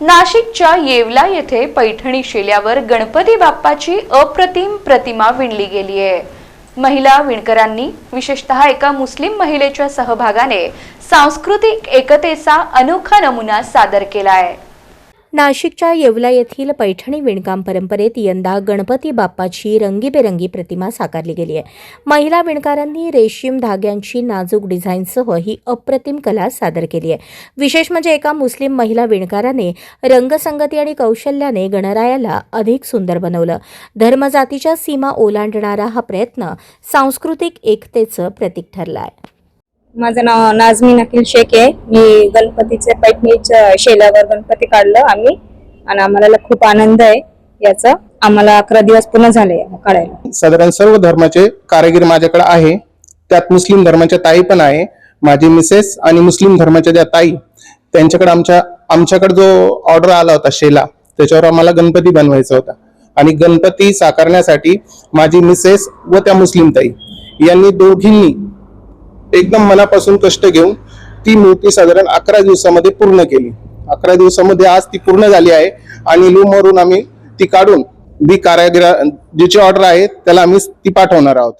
नाशिकच्या येवला येथे पैठणी शेल्यावर गणपती बाप्पाची अप्रतिम प्रतिमा विणली गेली आहे महिला विणकरांनी विशेषतः एका मुस्लिम महिलेच्या सहभागाने सांस्कृतिक एकतेचा अनोखा नमुना सादर केला आहे नाशिकच्या येवला येथील पैठणी विणकाम परंपरेत यंदा गणपती बाप्पाची रंगीबेरंगी प्रतिमा साकारली गेली आहे. महिला विणकारांनी रेशीम धाग्यांची नाजूक डिझाईनसह ही अप्रतिम कला सादर केली आहे. विशेष म्हणजे एका मुस्लिम महिला विणकाराने रंगसंगती आणि कौशल्याने गणरायाला अधिक सुंदर बनवलं. धर्मजातीच्या सीमा ओलांडणारा हा प्रयत्न सांस्कृतिक एकतेचं प्रतीक ठरला आहे. माझं नाव नाझमी अखिल शेख आहे. मी गणपतीचे पैठणीच शेल्यावर गणपती काढलं आम्ही. आणि आम्हाला खूप आनंद आहे. याचा आम्हाला अकरा दिवस पूर्ण झाले काढायला. साधारण सर्व धर्माचे कारागीर माझ्याकडे आहे. त्यात मुस्लिम धर्माच्या ताई पण आहे. माझी मिसेस आणि मुस्लिम धर्माच्या ज्या ताई त्यांच्याकडे आमच्या आमच्याकडे जो ऑर्डर आला होता शेला त्याच्यावर आम्हाला गणपती बनवायचा होता. आणि गणपती साकारण्यासाठी माझी मिसेस व त्या मुस्लिम ताई यांनी दोघींनी एकदम मनापासून कष्ट घेऊन ती मूर्ती साधारण अकरा दिवसामध्ये पूर्ण केली. अकरा दिवसामध्ये आज ती पूर्ण झाली आहे आणि लूमवरून आम्ही ती काढून जी कारागिरा ज्याची ऑर्डर आहे त्याला आम्ही ती पाठवणार आहोत.